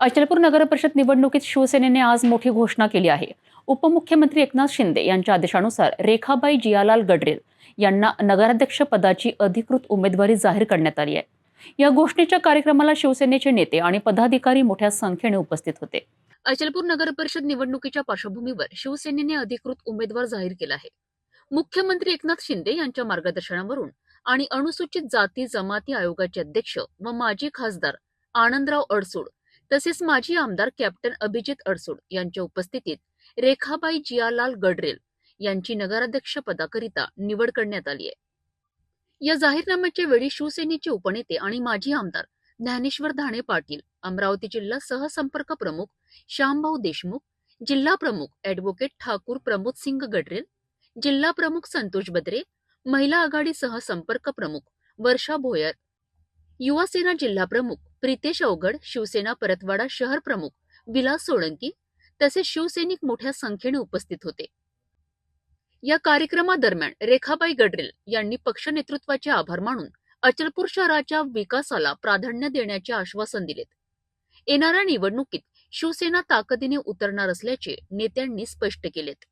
अचलपूर नगर परिषद निवडणुकीत शिवसेनेने आज मोठी घोषणा केली आहे. उपमुख्यमंत्री एकनाथ शिंदे यांच्या आदेशानुसार रेखाबाई जियालाल गडरेल यांना नगराध्यक्ष पदाची अधिकृत उमेदवारी जाहीर करण्यात आली आहे. या घोषणेच्या कार्यक्रमाला शिवसेनेचे नेते आणि पदाधिकारी मोठ्या संख्येने उपस्थित होते. अचलपूर नगर परिषद निवडणुकीच्या पार्श्वभूमीवर शिवसेनेने अधिकृत उमेदवार जाहीर केला आहे. मुख्यमंत्री एकनाथ शिंदे यांच्या मार्गदर्शनावरून आणि अनुसूचित जाती जमाती आयोगाचे अध्यक्ष व माजी खासदार आनंदराव अडसूड तसेच माजी आमदार कॅप्टन अभिजित अडसूड यांच्या उपस्थितीत रेखाबाई जियालाल गडरेल यांची नगराध्यक्ष पदाकरिता निवड करण्यात आली आहे. या जाहीरनाम्याच्या वेळी शिवसेनेचे उपनेते आणि माजी आमदार ज्ञानेश्वर धाणे पाटील अमरावती जिल्हा सहसंपर्क प्रमुख श्यामभाऊ देशमुख जिल्हा प्रमुख ऍडव्होकेट ठाकूर प्रमोद सिंग गडरेल जिल्हा प्रमुख संतोष बद्रे महिला आघाडी सहसंपर्क प्रमुख वर्षा भोयर युवासेना जिल्हा प्रमुख प्रितेश अवघड शिवसेना परतवाडा शहर प्रमुख विलास सोळंकी तसेच शिवसैनिक मोठ्या संख्येने उपस्थित होते. या कार्यक्रमादरम्यान रेखाबाई गडरेल यांनी पक्ष नेतृत्वाचे आभार मानून अचलपूर शहराच्या विकासाला प्राधान्य देण्याचे आश्वासन दिलेत. येणाऱ्या निवडणुकीत शिवसेना ताकदीने उतरणार असल्याचे नेत्यांनी स्पष्ट केलेत.